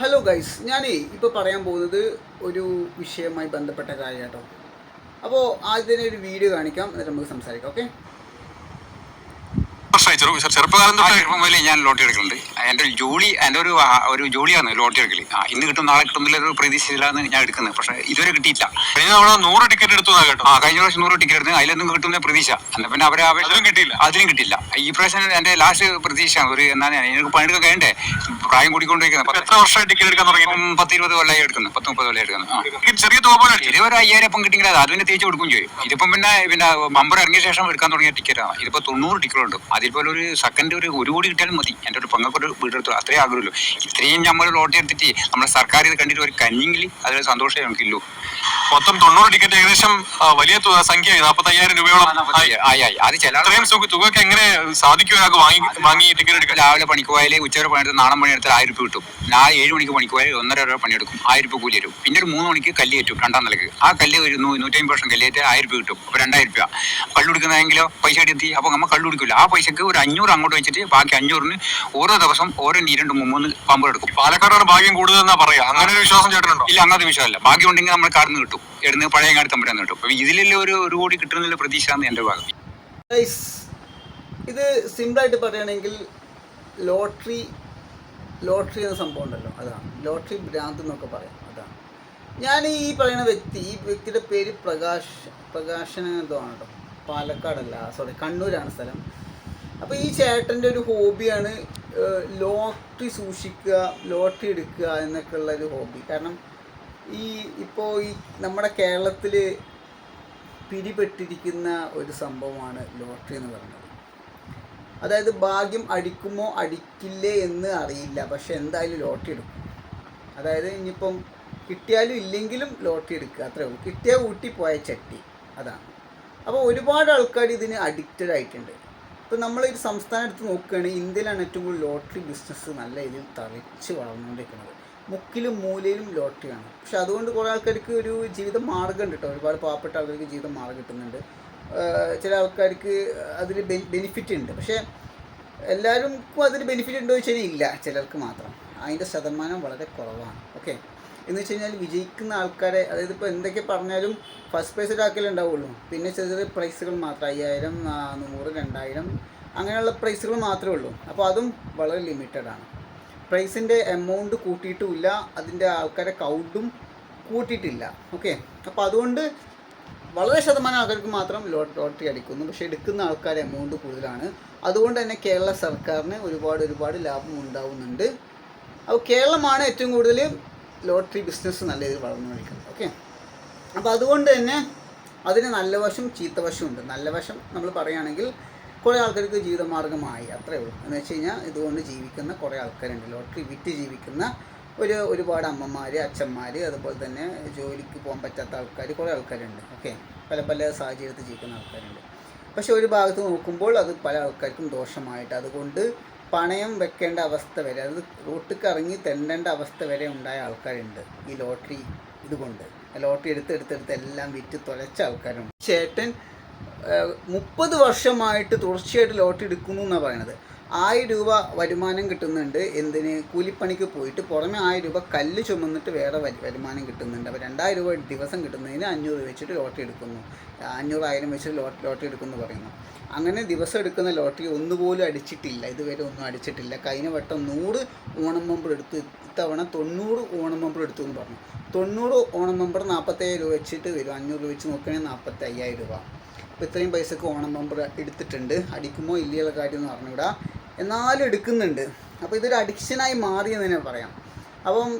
Hello guys ഞാനേ ഇപ്പോൾ പറയാൻ പോകുന്നത് ഒരു വിഷയവുമായി ബന്ധപ്പെട്ട കാര്യം കേട്ടോ അപ്പോൾ ആദ്യം തന്നെ ഒരു വീഡിയോ കാണിക്കാം. എന്നിട്ട് നമുക്ക് സംസാരിക്കാം ഓക്കെ വർഷമായി. ചെറു ചെറു- ചെറുപ്പകാലം തൊട്ട് മുതലേ ഞാൻ ലോട്ടറി എടുക്കുന്നുണ്ട് എന്റെ ഒരു ജോലി എന്റെ ഒരു ഒരു ജോലിയാണ് ലോട്ടറി എടുക്കൽ. ആ ഇന്ന് കിട്ടും നാളെ കിട്ടുന്നില്ല ഒരു പ്രതീക്ഷയിലാണ് ഞാൻ എടുക്കുന്നത്. പക്ഷേ ഇതുവരെ കിട്ടിയില്ല. കഴിഞ്ഞ തവണ നൂറ് ടിക്കറ്റ് എടുത്തു കേട്ടോ. ആ കഴിഞ്ഞ പ്രാവശ്യം നൂറ് ടിക്കറ്റ് എടുത്തു അതിലൊന്നും കിട്ടുന്ന പ്രതീക്ഷ. എന്നാൽ പിന്നെ അവരെ അതിലും കിട്ടിയില്ല. അതിലും കിട്ടില്ല ഈ പ്രാവശ്യം എന്റെ ലാസ്റ്റ് പ്രതീക്ഷയാണ്. ഒരു എന്നാ എനിക്ക് പണിയെടുക്കാൻ കഴിയണ്ടേ? പ്രായം കൂടിക്കൊണ്ടിരിക്കുന്നത് എത്ര വർഷമായി ടിക്കറ്റ് എടുക്കാൻ തുടങ്ങി? പത്ത് ഇരുപത് കൊല്ലമായി എടുക്കുന്നത് പത്ത് മുപ്പത് കൊല്ലമായി എടുക്കുന്നത് ചെറിയ തുക പോലെ ഇത് ഒരു അയ്യായിരം കിട്ടിയില്ല കിട്ടിയെങ്കിൽ അത് പിന്നെ തിരിച്ചു കൊടുക്കും ചെയ്യും. ഇതിപ്പം പിന്നെ പിന്നെ ബമ്പർ ഇറങ്ങിയ ശേഷം എടുക്കാൻ തുടങ്ങിയ ടിക്കറ്റാണ്. ഇതിപ്പോൾ തൊണ്ണൂറ് ടിക്കറ്റ് ഉണ്ട് അതിൽപോലെ ഒരു സെക്കൻഡ് ഒരു ഒരു കോടി കിട്ടിയാലും മതി. എന്റെ ഒരു പെങ്ങൾക്കൊരു വീടെടുത്തു. അത്രേ ആഗ്രഹമല്ലോ ഇത്രയും നമ്മൾ ലോട്ടറി എടുത്തിട്ട് നമ്മുടെ സർക്കാർ ഇത് കണ്ടിട്ട് ഒരു കഞ്ഞെങ്കിൽ അതിൽ സന്തോഷമേ നമുക്കില്ലൂ. മൊത്തം തൊണ്ണൂറ് ടിക്കറ്റ് ഏകദേശം വലിയ തുക സംഖ്യ നാൽപ്പത്തയ്യായിരം രൂപയോളം ആയി. അത് ചില തുകയൊക്കെ എങ്ങനെ സാധിക്കും വാങ്ങി വാങ്ങി ടിക്കറ്റ് എടുക്കാൻ? രാവിലെ പണിക്ക് പോയാൽ ഉച്ചവരെ പണിയെടുത്ത് നാളെ പണിയെടുത്താൽ ആയിരം രൂപ കിട്ടും. നാളെ ഏഴ് മണിക്ക് പണിക്ക് പോയാൽ ഒന്നര രൂപ പണിയെടുക്കും. ആയിരം രൂപ കൂലി തരും. പിന്നെ ഒരു മൂന്ന് മണിക്ക് കല്ല് കയറ്റും രണ്ടാം നിലയ്ക്ക്. ആ കല്ല് ഒരു നൂ- നൂറ്റമ്പത് വർഷം കല്ലേറ്റ് ആയിരം രൂപ കിട്ടും. അപ്പോൾ രണ്ടായിരം രൂപ. കള്ളു കൊടുക്കുന്നതെങ്കിലോ പൈസ എടുത്തി അപ്പോൾ നമ്മൾ കള്ളു കൊടുക്കില്ല ആ പൈസക്ക് ഒരു അഞ്ഞൂറ് അങ്ങോട്ട് വെച്ചിട്ട് ബാക്കി അഞ്ഞൂറിന് ഓരോ ദിവസം ഓരോ രണ്ട് മൂന്ന് പമ്പ് എടുക്കും. പാലക്കാടാണ് ഭാഗ്യം കൂടുതൽ കൂടുതലെന്നാ പറയാ. അങ്ങനെ ഒരു വിശ്വാസം ചേട്ടനുണ്ടോ? ഇല്ല അങ്ങനത്തെ വിശ്വാസമല്ല. ബാക്കി ഉണ്ടെങ്കിൽ നമ്മൾ കാർന്ന് കിട്ടും. എടുന്ന് പഴയ കാലത്ത് തമ്പരാന്ന് കിട്ടും. അപ്പൊ ഇതിലുള്ള ഒരു ഒരു കോടി കിട്ടുന്നില്ല പ്രതീക്ഷ എന്ന് എന്റെ ഭാഗം. ഇത് സിമ്പിളായിട്ട് പറയുകയാണെങ്കിൽ ലോട്ടറി ലോട്ടറി എന്ന സംഭവം ഉണ്ടല്ലോ. അതാണ്. ലോട്ടറി ഭ്രാന്ത് എന്നൊക്കെ പറയാം. അതാണ്. ഞാൻ ഈ പറയുന്ന വ്യക്തി ഈ വ്യക്തിയുടെ പേര് പ്രകാശ് പ്രകാശന എന്തോ ആണ് കേട്ടോ. പാലക്കാടല്ല സോറി കണ്ണൂരാണ് സ്ഥലം. അപ്പോൾ ഈ ചേട്ടന്റെ ഒരു ഹോബിയാണ് ലോട്ടറി സൂക്ഷിക്കുക ലോട്ടറി എടുക്കുക എന്നൊക്കെ ഉള്ള ഒരു ഹോബി. കാരണം ഈ ഇപ്പോൾ ഈ നമ്മുടെ കേരളത്തിൽ പിടിപെട്ടിരിക്കുന്ന ഒരു സംഭവമാണ് ലോട്ടറി എന്ന് പറയുന്നത്. അതായത് ഭാഗ്യം അടിക്കുമോ അടിക്കില്ലേ എന്ന് അറിയില്ല. പക്ഷെ എന്തായാലും ലോട്ടറി എടുക്കും. അതായത് ഇനിയിപ്പം കിട്ടിയാലും ഇല്ലെങ്കിലും ലോട്ടറി എടുക്കുക അത്രേ ഉള്ളൂ. കിട്ടിയാൽ ഊട്ടി പോയ ചട്ടി അതാണ്. അപ്പോൾ ഒരുപാട് ആൾക്കാർ ഇതിന് അഡിക്റ്റഡ് ആയിട്ടുണ്ട്. ഇപ്പോൾ നമ്മളൊരു സംസ്ഥാനം എടുത്ത് നോക്കുകയാണെങ്കിൽ ഇന്ത്യയിലാണ് ഏറ്റവും കൂടുതൽ ലോട്ടറി ബിസിനസ് നല്ല രീതിയിൽ തളിച്ച് വളർന്നുകൊണ്ടിരിക്കുന്നത്. മുക്കിലും മൂലയിലും ലോട്ടറിയാണ്. പക്ഷെ അതുകൊണ്ട് കുറേ ആൾക്കാർക്ക് ഒരു ജീവിത മാർഗം ഉണ്ട് കേട്ടോ. ഒരുപാട് പാവപ്പെട്ട ആൾക്കാർക്ക് ജീവിത മാർഗം കിട്ടുന്നുണ്ട്. ചില ആൾക്കാർക്ക് അതിൽ ബെനിഫിറ്റ് ഉണ്ട്. പക്ഷേ എല്ലാവർക്കും അതിൽ ബെനിഫിറ്റ് ഉണ്ടോ ചോദിച്ചാൽ ഇല്ല. ചിലർക്ക് മാത്രം. അതിന്റെ ശതമാനം വളരെ കുറവാണ്. ഓക്കെ? എന്ന് വെച്ച് കഴിഞ്ഞാൽ വിജയിക്കുന്ന ആൾക്കാരെ അതായത് ഇപ്പോൾ എന്തൊക്കെ പറഞ്ഞാലും ഫസ്റ്റ് പ്രൈസ് ഒരാക്കലേ ഉണ്ടാവുള്ളൂ. പിന്നെ ചെറിയ ചെറിയ പ്രൈസുകൾ മാത്രം അയ്യായിരം നൂറ് രണ്ടായിരം അങ്ങനെയുള്ള പ്രൈസുകൾ മാത്രമേ ഉള്ളൂ. അപ്പോൾ അതും വളരെ ലിമിറ്റഡ് ആണ്. പ്രൈസിന്റെ എമൗണ്ട് കൂട്ടിയിട്ടുമില്ല. അതിന്റെ ആൾക്കാരെ കൗണ്ടും കൂട്ടിയിട്ടില്ല. ഓക്കെ അപ്പോൾ അതുകൊണ്ട് വളരെ ശതമാനം ആൾക്കാർക്ക് മാത്രം ലോട്ട് ലോട്ടറി അടിക്കുന്നു. പക്ഷേ എടുക്കുന്ന ആൾക്കാർ എമൗണ്ട് കൂടുതലാണ്. അതുകൊണ്ട് തന്നെ കേരള സർക്കാരിന് ഒരുപാട് ഒരുപാട് ലാഭം ഉണ്ടാവുന്നുണ്ട്. അപ്പോൾ കേരളമാണ് ഏറ്റവും കൂടുതൽ ലോട്ടറി ബിസിനസ് നല്ല രീതിയിൽ വളർന്നു കഴിക്കുന്നത് ഓക്കെ? അപ്പോൾ അതുകൊണ്ട് തന്നെ അതിന് നല്ല വശം ചീത്ത വശമുണ്ട് നല്ല വശം നമ്മൾ പറയുകയാണെങ്കിൽ കുറേ ആൾക്കാർക്ക് ജീവിതമാർഗമായി അത്രേ ഉള്ളൂ. എന്ന് വെച്ച് കഴിഞ്ഞാൽ ഇതുകൊണ്ട് ജീവിക്കുന്ന കുറേ ആൾക്കാരുണ്ട്. ലോട്ടറി വിറ്റ് ജീവിക്കുന്ന ഒരു ഒരുപാട് അമ്മമാർ അച്ഛന്മാർ അതുപോലെ തന്നെ ജോലിക്ക് പോകാൻ പറ്റാത്ത ആൾക്കാർ കുറേ ആൾക്കാരുണ്ട്. ഓക്കെ? പല പല സാഹചര്യത്തിൽ ജീവിക്കുന്ന ആൾക്കാരുണ്ട്. പക്ഷേ ഒരു ഭാഗത്ത് നോക്കുമ്പോൾ അത് പല ആൾക്കാർക്കും ദോഷമായിട്ട് അതുകൊണ്ട് പണയം വെക്കേണ്ട അവസ്ഥ വരെ അത് റോട്ടിക്ക് ഇറങ്ങി തെണ്ടേണ്ട അവസ്ഥ വരെ ഉണ്ടായ ആൾക്കാരുണ്ട് ഈ ലോട്ടറി ഇതുകൊണ്ട്. ലോട്ടറി എടുത്തെടുത്തെടുത്ത് എല്ലാം വിറ്റ് തുലച്ച ആൾക്കാരുണ്ട്. ചേട്ടൻ മുപ്പത് വർഷമായിട്ട് തുടർച്ചയായിട്ട് ലോട്ടറി എടുക്കുന്നു എന്നാണ് പറയണത്. ആയിരം രൂപ വരുമാനം കിട്ടുന്നുണ്ട്. എന്തിന്? കൂലിപ്പണിക്ക് പോയിട്ട് പുറമെ ആയിരം രൂപ കല്ല് ചുമന്നിട്ട് വേറെ വരുമാനം കിട്ടുന്നുണ്ട്. അപ്പോൾ രണ്ടായിരം രൂപ ദിവസം കിട്ടുന്നതിന് അഞ്ഞൂറ് വെച്ചിട്ട് ലോട്ടറി എടുക്കുന്നു. അഞ്ഞൂറായിരം വെച്ചിട്ട് ലോട്ട് ലോട്ടറി എടുക്കുന്നു പറയുന്നു. അങ്ങനെ ദിവസം എടുക്കുന്ന ലോട്ടറി ഒന്നുപോലും അടിച്ചിട്ടില്ല. ഇതുവരെ ഒന്നും അടിച്ചിട്ടില്ല. കഴിഞ്ഞ വട്ടം നൂറ് ഓണം മെമ്പർ എടുത്ത് ഇത്തവണ തൊണ്ണൂറ് ഓണം മെമ്പർ എടുത്തു എന്ന് പറഞ്ഞു. തൊണ്ണൂറ് ഓണം മെമ്പർ നാൽപ്പത്തയ്യായിരം രൂപ വെച്ചിട്ട് വരും. അഞ്ഞൂറ് രൂപ വെച്ച് നോക്കുകയാണെങ്കിൽ നാൽപ്പത്തി അയ്യായിരം രൂപ. അപ്പോൾ ഇത്രയും പൈസക്ക് ഓണം മെമ്പർ എടുത്തിട്ടുണ്ട്. അടിക്കുമോ ഇല്ലയുള്ള കാര്യം എന്ന് പറഞ്ഞുകൂടാ എന്നാലും എടുക്കുന്നുണ്ട്. അപ്പോൾ ഇതൊരു അഡിക്ഷനായി മാറി എന്ന് തന്നെ പറയാം. അപ്പം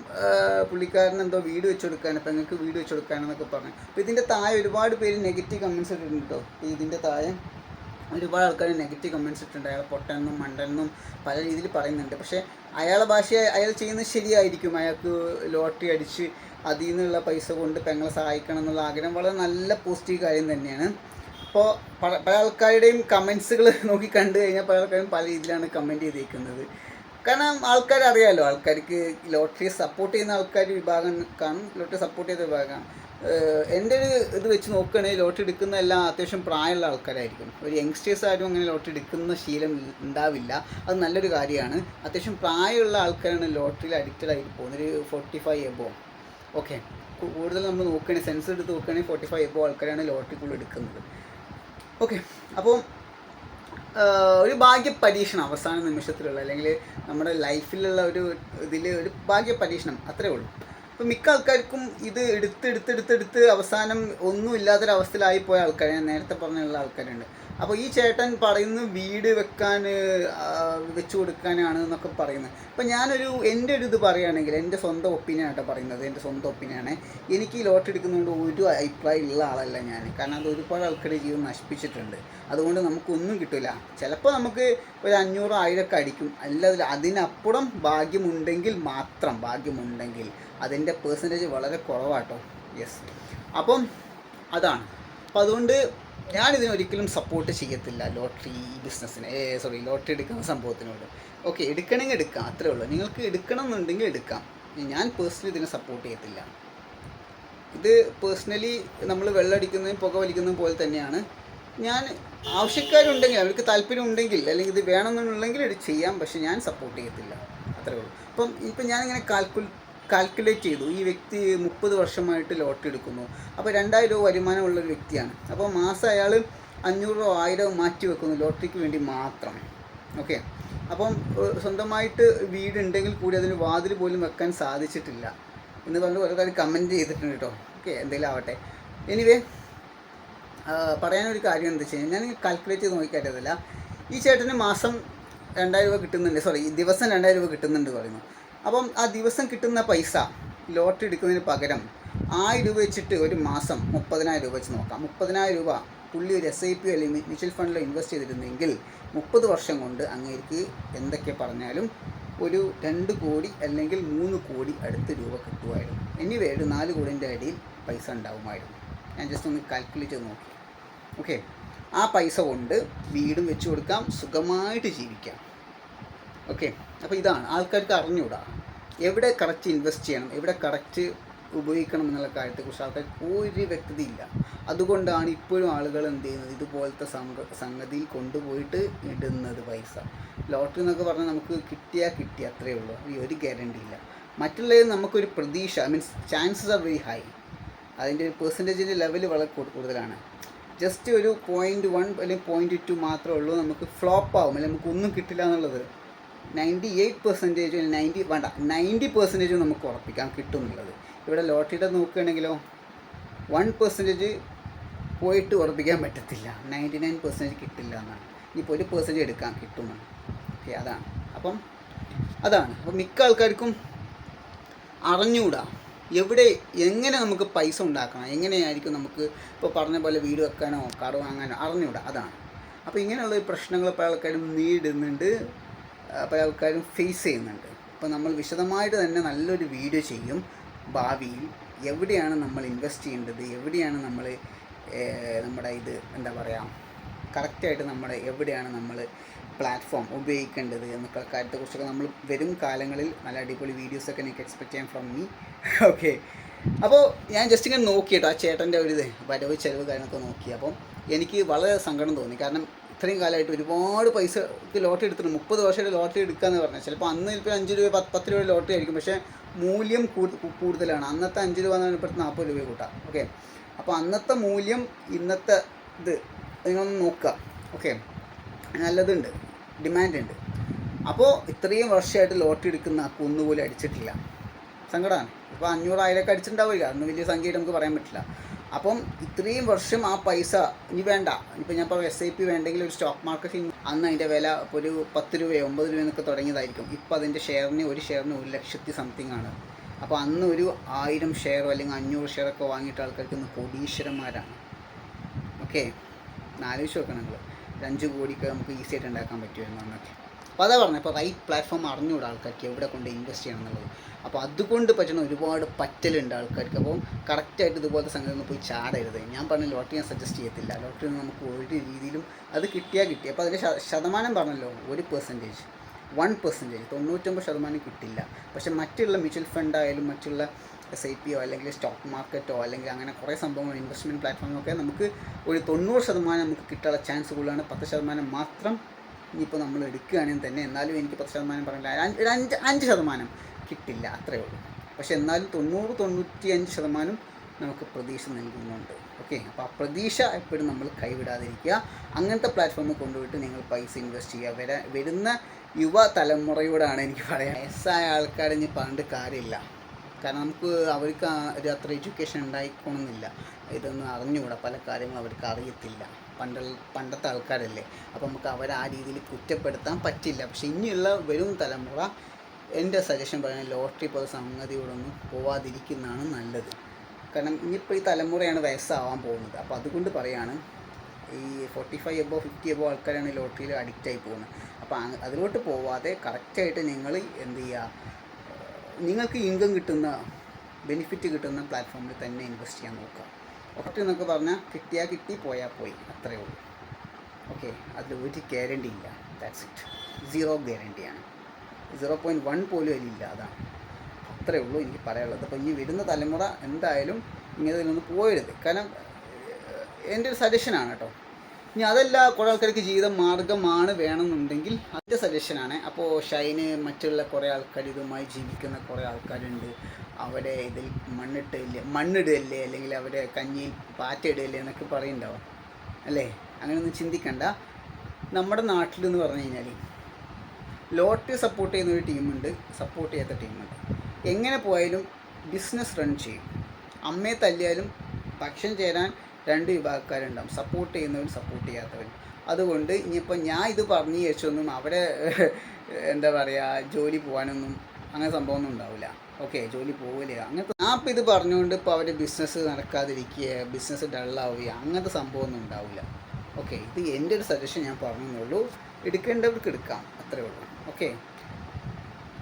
പുള്ളിക്കാരൻ എന്തോ വീട് വെച്ച് കൊടുക്കാൻ നിങ്ങൾക്ക് വീട് വെച്ച് കൊടുക്കാനെന്നൊക്കെ പറഞ്ഞു. അപ്പോൾ ഇതിന്റെ താഴെ ഒരുപാട് പേര് നെഗറ്റീവ് കമൻസ് ഇട്ടിട്ടുണ്ട് കേട്ടോ ഇതിന്റെ താഴെ ഒരുപാട് ആൾക്കാർ നെഗറ്റീവ് കമൻസ് ഇട്ടിട്ടുണ്ട്. അയാൾ പൊട്ടെന്നും മണ്ടെന്നും പല രീതിയിൽ പറയുന്നുണ്ട്. പക്ഷേ അയാളെ ഭാഷ അയാൾ ചെയ്യുന്നത് ശരിയായിരിക്കും. അയാൾക്ക് ലോട്ടറി അടിച്ച് അതിൽ നിന്നുള്ള പൈസ കൊണ്ട് പെങ്ങളെ സഹായിക്കണം എന്നുള്ള ആഗ്രഹം. വളരെ നല്ല പോസിറ്റീവ് കാര്യം തന്നെയാണ്. അപ്പോൾ പല പല ആൾക്കാരുടെയും കമൻസുകൾ നോക്കി കണ്ടു കഴിഞ്ഞാൽ പല ആൾക്കാരും പല രീതിയിലാണ് കമന്റ് ചെയ്തിരിക്കുന്നത് കാരണം ആൾക്കാർ അറിയാമല്ലോ ആൾക്കാർക്ക് ലോട്ടറിയെ സപ്പോർട്ട് ചെയ്യുന്ന ആൾക്കാർ വിഭാഗം കാണും ലോട്ടറി സപ്പോർട്ട് ചെയ്ത വിഭാഗമാണ് എന്റെ ഒരു ഇത് വെച്ച് നോക്കുകയാണെങ്കിൽ ലോട്ടറി എടുക്കുന്ന എല്ലാം അത്യാവശ്യം പ്രായമുള്ള ആൾക്കാരായിരിക്കും. ഒരു യങ്സ്റ്റേഴ്സ് ആരും അങ്ങനെ ലോട്ടറി എടുക്കുന്ന ശീലം ഉണ്ടാവില്ല. അത് നല്ലൊരു കാര്യമാണ്. അത്യാവശ്യം പ്രായമുള്ള ആൾക്കാരാണ് ലോട്ടറിയിൽ അഡിക്റ്റഡ് ആയിട്ട് പോകുന്നത്. ഒരു ഫോർട്ടി ഫൈവ് എബോ ഓക്കെ കൂടുതൽ നമ്മൾ നോക്കുകയാണെങ്കിൽ സെൻസ് എടുത്ത് നോക്കുകയാണെങ്കിൽ ഫോർട്ടി ഫൈവ് എബോ ആൾക്കാരാണ് ലോട്ടറിക്കുള്ളിൽ എടുക്കുന്നത്. ഓക്കെ. അപ്പോൾ ഒരു ഭാഗ്യ പരീക്ഷണം അവസാന നിമിഷത്തിലുള്ള അല്ലെങ്കിൽ നമ്മുടെ ലൈഫിലുള്ള ഒരു ഇതിൽ ഒരു ഭാഗ്യ പരീക്ഷണം അത്രേ ഉള്ളൂ. അപ്പോൾ മിക്ക ആൾക്കാർക്കും ഇത് എടുത്ത് എടുത്ത് അവസാനം ഒന്നും ഇല്ലാത്തൊരവസ്ഥയിലായി പോയ ആൾക്കാർ ഞാൻ നേരത്തെ പറഞ്ഞുള്ള ആൾക്കാരുണ്ട്. അപ്പോൾ ഈ ചേട്ടൻ പറയുന്നു വീട് വെക്കാൻ വെച്ചു കൊടുക്കാനാണ് എന്നൊക്കെ പറയുന്നത്. അപ്പോൾ ഞാനൊരു എന്റെ ഒരു ഇത് പറയുകയാണെങ്കിൽ എന്റെ സ്വന്തം ഒപ്പീനിയൻ ആട്ടോ പറയുന്നത്. എന്റെ സ്വന്തം ഒപ്പീനിയനാണ് എനിക്ക് ഈ ലോട്ട് എടുക്കുന്നതുകൊണ്ട് ഒരു അഭിപ്രായം ഉള്ള ആളല്ല ഞാൻ. കാരണം അത് ഒരുപാട് ആൾക്കാരുടെ ജീവൻ നശിപ്പിച്ചിട്ടുണ്ട്. അതുകൊണ്ട് നമുക്കൊന്നും കിട്ടില്ല ചിലപ്പോൾ നമുക്ക് ഒരു അഞ്ഞൂറ് ആയിരമൊക്കെ അടിക്കും. അല്ലാതെ അതിനപ്പുറം ഭാഗ്യമുണ്ടെങ്കിൽ മാത്രം ഭാഗ്യമുണ്ടെങ്കിൽ അതിന്റെ പേഴ്സന്റേജ് വളരെ കുറവാട്ടോ. യെസ് അപ്പം അതാണ്. അപ്പം അതുകൊണ്ട് ഞാനിതിനെ ഒരിക്കലും സപ്പോർട്ട് ചെയ്യത്തില്ല ലോട്ടറി ബിസിനസ്സിന് സോറി ലോട്ടറി എടുക്കുന്ന സംഭവത്തിനോട്. ഓക്കെ എടുക്കണമെങ്കിൽ എടുക്കാം അത്രേ ഉള്ളൂ. നിങ്ങൾക്ക് എടുക്കണം എന്നുണ്ടെങ്കിൽ എടുക്കാം. ഞാൻ പേഴ്സണലി ഇതിനെ സപ്പോർട്ട് ചെയ്യത്തില്ല. ഇത് പേഴ്സണലി നമ്മൾ വെള്ളമടിക്കുന്നതും പുക വലിക്കുന്നതും പോലെ തന്നെയാണ്. ഞാൻ ആവശ്യക്കാരുണ്ടെങ്കിൽ അവർക്ക് താല്പര്യം ഉണ്ടെങ്കിൽ അല്ലെങ്കിൽ ഇത് വേണമെന്നുണ്ടെങ്കിൽ ഇത് ചെയ്യാം പക്ഷെ ഞാൻ സപ്പോർട്ട് ചെയ്യത്തില്ല. അത്രേ ഉള്ളൂ. അപ്പം ഇപ്പം ഞാനിങ്ങനെ കാൽക്കുൽ കാൽക്കുലേറ്റ് ചെയ്തു. ഈ വ്യക്തി മുപ്പത് വർഷമായിട്ട് ലോട്ടറി എടുക്കുന്നു. അപ്പോൾ രണ്ടായിരം രൂപ വരുമാനമുള്ള ഒരു വ്യക്തിയാണ്. അപ്പോൾ മാസം അയാൾ അഞ്ഞൂറ് രൂപ ആയിരം മാറ്റി വെക്കുന്നു ലോട്ടറിക്ക് വേണ്ടി മാത്രം. ഓക്കെ? അപ്പം സ്വന്തമായിട്ട് വീടുണ്ടെങ്കിൽ കൂടി അതിന് വാതിൽ പോലും വെക്കാൻ സാധിച്ചിട്ടില്ല. എന്ന് പറഞ്ഞ് ഓരോ കാര്യം കമന്റ് ചെയ്തിട്ടുണ്ട് കേട്ടോ. ഓക്കെ എന്തെങ്കിലും ആവട്ടെ. എനിവേ പറയാനൊരു കാര്യം എന്താ വെച്ച് കഴിഞ്ഞാൽ ഞാൻ കാൽക്കുലേറ്റ് ചെയ്ത് നോക്കിക്കാറ്റതല്ല ഈ ചേട്ടന് മാസം രണ്ടായിരം രൂപ കിട്ടുന്നുണ്ട്. സോറി ദിവസം രണ്ടായിരം രൂപ കിട്ടുന്നുണ്ട് പറയുന്നു. അപ്പം ആ ദിവസം കിട്ടുന്ന പൈസ ലോട്ടറി എടുക്കുന്നതിന് പകരം ആയിരം രൂപ വെച്ചിട്ട് ഒരു മാസം മുപ്പതിനായിരം രൂപ വെച്ച് നോക്കാം. മുപ്പതിനായിരം രൂപ പുള്ളി ഒരു എസ് ഐ പി അല്ലെങ്കിൽ മ്യൂച്വൽ ഫണ്ടിൽ ഇൻവെസ്റ്റ് ചെയ്തിരുന്നെങ്കിൽ മുപ്പത് വർഷം കൊണ്ട് അങ്ങേക്ക് എന്തൊക്കെ പറഞ്ഞാലും ഒരു രണ്ട് കോടി അല്ലെങ്കിൽ മൂന്ന് കോടി അടുത്ത രൂപ കിട്ടുമായിരുന്നു. എനിവേ ഒരു നാല് കോടിന്റെ അടിയിൽ പൈസ ഉണ്ടാവുമായിരുന്നു. ഞാൻ ജസ്റ്റ് ഒന്ന് കാൽക്കുലേറ്റ് ചെയ്ത് നോക്കി. ഓക്കെ ആ പൈസ കൊണ്ട് വീടും വെച്ച് കൊടുക്കാം സുഖമായിട്ട് ജീവിക്കാം. ഓക്കെ അപ്പോൾ ഇതാണ്. ആൾക്കാർക്ക് അറിഞ്ഞുകൂടാ എവിടെ കറക്റ്റ് ഇൻവെസ്റ്റ് ചെയ്യണം എവിടെ കറക്റ്റ് ഉപയോഗിക്കണം എന്നുള്ള കാര്യത്തെക്കുറിച്ച് ആൾക്കാർക്ക് ഒരു വ്യക്തതയില്ല അതുകൊണ്ടാണ് ഇപ്പോഴും ആളുകൾ എന്ത് ചെയ്യുന്നത്? ഇതുപോലത്തെ സംഘ സംഗതിയിൽ കൊണ്ടുപോയിട്ട് ഇടുന്നത് പൈസ. ലോട്ടറി എന്നൊക്കെ പറഞ്ഞാൽ നമുക്ക് കിട്ടിയാൽ കിട്ടി അത്രയേ ഉള്ളൂ. ഒരു ഗ്യാരണ്ടി ഇല്ല. മറ്റുള്ളതിൽ നമുക്കൊരു പ്രതീക്ഷ means chances are very high അതിന്റെ ഒരു പെർസെന്റേജിന്റെ ലെവൽ വളരെ കൂടുതലാണ്. ജസ്റ്റ് ഒരു പോയിന്റ് വൺ അല്ലെങ്കിൽ പോയിന്റ് ടു മാത്രമേ ഉള്ളൂ. നമുക്ക് ഫ്ലോപ്പ് ആവും അല്ലെങ്കിൽ നമുക്ക് ഒന്നും കിട്ടില്ല എന്നുള്ളത്. നയന്റി എയ്റ്റ് പെർസെന്റേജ് നയന്റി വേണ്ട നയന്റി പെർസെന്റേജ് നമുക്ക് ഉറപ്പിക്കാൻ കിട്ടും എന്നുള്ളത് ഇവിടെ ലോട്ടറിയുടെ നോക്കുകയാണെങ്കിലോ വൺ പെർസെന്റേജ് പോയിട്ട് ഉറപ്പിക്കാൻ പറ്റത്തില്ല. നയന്റി നയൻ പെർസെന്റേജ് കിട്ടില്ല എന്നാണ്. ഇനിയിപ്പോൾ ഒരു പെർസെന്റേജ് എടുക്കാൻ കിട്ടുമെന്നാണ് ഓക്കെ അതാണ്. അപ്പം അതാണ്. അപ്പം മിക്ക ആൾക്കാർക്കും അറിഞ്ഞുകൂടാ എവിടെ എങ്ങനെ നമുക്ക് പൈസ ഉണ്ടാക്കണം എങ്ങനെയായിരിക്കും നമുക്ക് ഇപ്പോൾ പറഞ്ഞ പോലെ വീട് വെക്കാനോ കാർ വാങ്ങാനോ അറിഞ്ഞുകൂടാ അതാണ്. അപ്പോൾ ഇങ്ങനെയുള്ള പ്രശ്നങ്ങൾ പല ആൾക്കാരും നേരിടുന്നുണ്ട്. പല ആൾക്കാരും ഫേസ് ചെയ്യുന്നുണ്ട്. അപ്പോൾ നമ്മൾ വിശദമായിട്ട് തന്നെ നല്ലൊരു വീഡിയോ ചെയ്യും ഭാവിയിൽ. എവിടെയാണ് നമ്മൾ ഇൻവെസ്റ്റ് ചെയ്യേണ്ടത്? എവിടെയാണ് നമ്മൾ നമ്മുടെ ഇത് എന്താ പറയുക കറക്റ്റായിട്ട് നമ്മുടെ എവിടെയാണ് നമ്മൾ പ്ലാറ്റ്ഫോം ഉപയോഗിക്കേണ്ടത് എന്നൊക്കെ കാര്യത്തെക്കുറിച്ചൊക്കെ നമ്മൾ വരും കാലങ്ങളിൽ. നല്ല അടിപൊളി വീഡിയോസൊക്കെ എനിക്ക് എക്സ്പെക്റ്റ് ചെയ്യാം ഫ്രം മീ ഓക്കെ അപ്പോൾ ഞാൻ ജസ്റ്റ് ഇങ്ങനെ നോക്കിയിട്ടോ ആ ചേട്ടന്റെ ഒരു ഇത് വരവ് ചെലവ് കാര്യങ്ങളൊക്കെ നോക്കി. അപ്പം എനിക്ക് വളരെ സങ്കടം തോന്നി. കാരണം ഇത്രയും കാലമായിട്ട് ഒരുപാട് പൈസ ലോട്ടറി എടുത്തിട്ടുണ്ട്. മുപ്പത് വർഷമായിട്ട് ലോട്ടറി എടുക്കാന്ന് പറഞ്ഞാൽ ചിലപ്പോൾ അന്ന് ഇപ്പോൾ അഞ്ച് രൂപ പത്ത് പത്ത് രൂപ ലോട്ടറി ആയിരിക്കും. പക്ഷേ മൂല്യം കൂടു- കൂടുതലാണ്. അന്നത്തെ അഞ്ച് രൂപ എന്ന് പറഞ്ഞാൽ നാൽപ്പത് രൂപ കൂട്ടാം. ഓക്കെ? അപ്പോൾ അന്നത്തെ മൂല്യം ഇന്നത്തെ ഇത് നിങ്ങളൊന്ന് നോക്കുക. ഓക്കെ? നല്ലതുണ്ട്. ഡിമാൻഡ് ഉണ്ട് അപ്പോൾ ഇത്രയും വർഷമായിട്ട് ലോട്ടറി എടുക്കുന്ന കുന്നുപോലും അടിച്ചിട്ടില്ല. സങ്കടമാണ് ഇപ്പോൾ അഞ്ഞൂറായിരമൊക്കെ അടിച്ചിട്ടുണ്ടാവില്ല അന്ന് വലിയ സംഖ്യയായിട്ട് നമുക്ക് പറയാൻ പറ്റില്ല. അപ്പം ഇത്രയും വർഷം ആ പൈസ ഇനി വേണ്ട. ഇനിയിപ്പോൾ ഞാൻ ഇപ്പോൾ എസ് ഐ പി വേണ്ടെങ്കിൽ ഒരു സ്റ്റോക്ക് മാർക്കറ്റിൽ അന്ന് അതിന്റെ വില ഒരു പത്ത് രൂപയോ ഒമ്പത് രൂപയെന്നൊക്കെ തുടങ്ങിയതായിരിക്കും. ഇപ്പോൾ അതിന്റെ ഷെയറിന് ഒരു ഷെയറിന് ഒരു ലക്ഷത്തി സംതിങ് ആണ്. അപ്പോൾ അന്ന് ഒരു ആയിരം ഷെയറോ അല്ലെങ്കിൽ അഞ്ഞൂറ് ഷെയറൊക്കെ വാങ്ങിയിട്ട് ആൾക്കാർക്ക് ഇന്ന് കോടീശ്വരന്മാരാണ്. ഓക്കെ ആലോചിച്ച് നോക്കണം നിങ്ങൾ. ഒരു അഞ്ച് കോടിക്ക് നമുക്ക് ഈസി ആയിട്ട് ഉണ്ടാക്കാൻ പറ്റുമായിരുന്നു അന്നൊക്കെ അപ്പോൾ അതാ പറഞ്ഞത് ഇപ്പോൾ റൈറ്റ് പ്ലാറ്റ്ഫോം അറിഞ്ഞുകൂടെ ആൾക്കാർക്ക് എവിടെ കൊണ്ട് ഇൻവെസ്റ്റ് ചെയ്യണം എന്നുള്ളത്. അപ്പോൾ അതുകൊണ്ട് പറ്റുന്ന ഒരുപാട് പറ്റലുണ്ട് ആൾക്കാർക്ക്. അപ്പോൾ കറക്റ്റായിട്ട് ഇതുപോലത്തെ സംഗതി ഒന്നും പോയി ചാടരുത്. ഞാൻ പറഞ്ഞ ലോട്ടറി ഞാൻ സജസ്റ്റ് ചെയ്യത്തില്ല. ലോട്ടറി നമുക്ക് ഒരു രീതിയിലും അത് കിട്ടിയാൽ കിട്ടി. അപ്പോൾ അതിന്റെ ശതമാനം പറഞ്ഞല്ലോ ഒരു പെർസെന്റേജ് വൺ പെർസെന്റേജ് തൊണ്ണൂറ്റൊമ്പത് ശതമാനം കിട്ടില്ല. പക്ഷേ മറ്റുള്ള മ്യൂച്വൽ ഫണ്ട് ആയാലും മറ്റുള്ള എസ് ഐ പിയോ അല്ലെങ്കിൽ സ്റ്റോക്ക് മാർക്കറ്റോ അല്ലെങ്കിൽ അങ്ങനെ കുറേ സംഭവങ്ങൾ ഇൻവെസ്റ്റ്മെന്റ് പ്ലാറ്റ്ഫോമൊക്കെ നമുക്ക് ഒരു തൊണ്ണൂറ് ശതമാനം നമുക്ക് കിട്ടാനുള്ള ചാൻസ് കൂടുതലാണ്. പത്ത് ശതമാനം മാത്രം ഇനിയിപ്പോൾ നമ്മൾ എടുക്കുകയാണെങ്കിൽ തന്നെ എന്നാലും എനിക്ക് പത്ത് ശതമാനം പറഞ്ഞില്ല. ഒരു അഞ്ച് അഞ്ച് ശതമാനം കിട്ടില്ല അത്രയേ ഉള്ളൂ. പക്ഷേ എന്നാലും തൊണ്ണൂറ് തൊണ്ണൂറ്റി അഞ്ച് ശതമാനം നമുക്ക് പ്രതീക്ഷ നൽകുന്നുണ്ട്. ഓക്കെ? അപ്പോൾ ആ പ്രതീക്ഷ എപ്പോഴും നമ്മൾ കൈവിടാതിരിക്കുക. അങ്ങനത്തെ പ്ലാറ്റ്ഫോമിൽ കൊണ്ടുപോയിട്ട് നിങ്ങൾ പൈസ ഇൻവെസ്റ്റ് ചെയ്യുക. വര വരുന്ന യുവ തലമുറയോടാണ് എനിക്ക് പറയാൻ. വയസ്സായ ആൾക്കാരെ ഇനി പറഞ്ഞിട്ട് കാര്യമില്ല. കാരണം നമുക്ക് അവർക്ക് ഒരു അത്ര എഡ്യൂക്കേഷൻ ഉണ്ടായിക്കോണമെന്നില്ല ഇതൊന്നും അറിഞ്ഞുകൂടാ. പല കാര്യങ്ങളും അവർക്ക് അറിയത്തില്ല. പണ്ട പണ്ടത്തെ ആൾക്കാരല്ലേ. അപ്പോൾ നമുക്ക് അവരെ ആ രീതിയിൽ കുറ്റപ്പെടുത്താൻ പറ്റില്ല. പക്ഷെ ഇനിയുള്ള വരും തലമുറ എന്റെ സജഷൻ പറയുന്നത് ലോട്ടറി പോലെ സംഗതിയോടൊന്നും പോവാതിരിക്കുന്നതാണ് നല്ലത്. കാരണം ഇനിയിപ്പോൾ ഈ തലമുറയാണ് വയസ്സാവാൻ പോകുന്നത്. അപ്പോൾ അതുകൊണ്ട് പറയാണ് ഈ forty five above fifty above ആൾക്കാരാണ് ലോട്ടറിയിൽ അഡിക്റ്റ് ആയി പോകുന്നത്. അപ്പോൾ അതിലോട്ട് പോവാതെ കറക്റ്റായിട്ട് നിങ്ങൾ എന്ത് ചെയ്യുക നിങ്ങൾക്ക് ഇൻകം കിട്ടുന്ന ബെനിഫിറ്റ് കിട്ടുന്ന പ്ലാറ്റ്ഫോമിൽ തന്നെ ഇൻവെസ്റ്റ് ചെയ്യാൻ നോക്കുക. ലോട്ടറി എന്നൊക്കെ പറഞ്ഞാൽ കിട്ടിയാൽ കിട്ടി പോയാൽ പോയി. അത്രയേ ഉള്ളൂ. ഓക്കെ അതിൽ ഒരു ഗ്യാരണ്ടി ഇല്ല. ദാറ്റ്സ് ഇറ്റ് സീറോ ഗ്യാരണ്ടിയാണ് സീറോ പോയിന്റ് വൺ പോലും അതിലില്ല അതാണ്. അത്രയേ ഉള്ളൂ എനിക്ക് പറയാനുള്ളത്. അപ്പോൾ ഇനി വരുന്ന തലമുറ എന്തായാലും ഇങ്ങനെ ഇതിൽ നിന്ന് പോയരുത് കാരണം എന്റെ ഒരു സജഷനാണ് കേട്ടോ. ഇനി അതല്ല കുറേ ആൾക്കാർക്ക് ജീവിത മാർഗമാണ് വേണമെന്നുണ്ടെങ്കിൽ അതിന്റെ സജഷനാണ് അപ്പോൾ ഷൈന് മറ്റുള്ള കുറേ ആൾക്കാർ ഇതുമായി ജീവിക്കുന്ന കുറേ ആൾക്കാരുണ്ട്. അവരെ ഇതിൽ മണ്ണിട്ടില്ലേ മണ്ണിടുകയല്ലേ അല്ലെങ്കിൽ അവരെ കഞ്ഞിയിൽ പാറ്റയിടുകയല്ലേ എന്നൊക്കെ പറയുന്നുണ്ടാവും അല്ലേ? അങ്ങനെയൊന്നും ചിന്തിക്കണ്ട. നമ്മുടെ നാട്ടിലെന്ന് പറഞ്ഞു കഴിഞ്ഞാൽ ലോട്ടറി സപ്പോർട്ട് ചെയ്യുന്ന ഒരു ടീമുണ്ട് സപ്പോർട്ട് ചെയ്യാത്ത ടീമുണ്ട്. എങ്ങനെ പോയാലും ബിസിനസ് റൺ ചെയ്യും. അമ്മയെ തല്ലിയാലും പക്ഷം ചേരാൻ രണ്ട് വിഭാഗക്കാരുണ്ടാവും. സപ്പോർട്ട് ചെയ്യുന്നവൻ സപ്പോർട്ട് ചെയ്യാത്തവൻ അതുകൊണ്ട് ഇനിയിപ്പോൾ ഞാൻ ഇത് പറഞ്ഞു വെച്ചൊന്നും അവിടെ എന്താ പറയുക ജോലി പോകാനൊന്നും അങ്ങനെ സംഭവമൊന്നും ഉണ്ടാവില്ല. ഓക്കെ ജോലി പോവില്ല. അങ്ങനത്തെ ഇപ്പോൾ ഇത് പറഞ്ഞുകൊണ്ട് ഇപ്പോൾ അവർ ബിസിനസ് നടക്കാതിരിക്കുക ബിസിനസ് ഡള്ളാവുക അങ്ങനത്തെ സംഭവമൊന്നും ഉണ്ടാവില്ല. ഓക്കെ ഇത് എന്റെ ഒരു സജഷൻ ഞാൻ പറഞ്ഞെന്നുള്ളൂ എടുക്കേണ്ടവർക്ക് എടുക്കാം അത്രേ ഉള്ളൂ. ഓക്കെ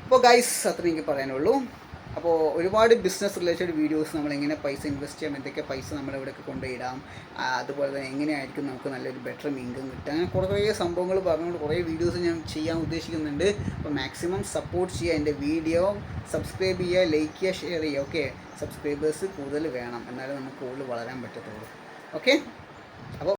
അപ്പോൾ ഗൈസ് അത്ര എനിക്ക് പറയാനുള്ളൂ. അപ്പോൾ ഒരുപാട് ബിസിനസ് റിലേറ്റഡ് വീഡിയോസ് നമ്മൾ എങ്ങനെ പൈസ ഇൻവെസ്റ്റ് ചെയ്യാം എന്തൊക്കെ പൈസ നമ്മൾ ഇവിടെയൊക്കെ കൊണ്ടുപോയിടാം അതുപോലെ തന്നെ എങ്ങനെയായിരിക്കും നമുക്ക് നല്ലൊരു ബെറ്റർ ഇൻകം കിട്ടുക. അങ്ങനെ കുറേ സംഭവങ്ങൾ പറഞ്ഞുകൊണ്ട് കുറേ വീഡിയോസ് ഞാൻ ചെയ്യാൻ ഉദ്ദേശിക്കുന്നുണ്ട്. അപ്പോൾ മാക്സിമം സപ്പോർട്ട് ചെയ്യുക എന്റെ വീഡിയോ സബ്സ്ക്രൈബ് ചെയ്യുക ലൈക്ക് ചെയ്യുക ഷെയർ ചെയ്യുക. ഓക്കെ സബ്സ്ക്രൈബേഴ്സ് കൂടുതൽ വേണം. എന്നാലേ നമുക്ക് കൂടുതൽ വളരാൻ പറ്റത്തുള്ളൂ. ഓക്കെ അപ്പോൾ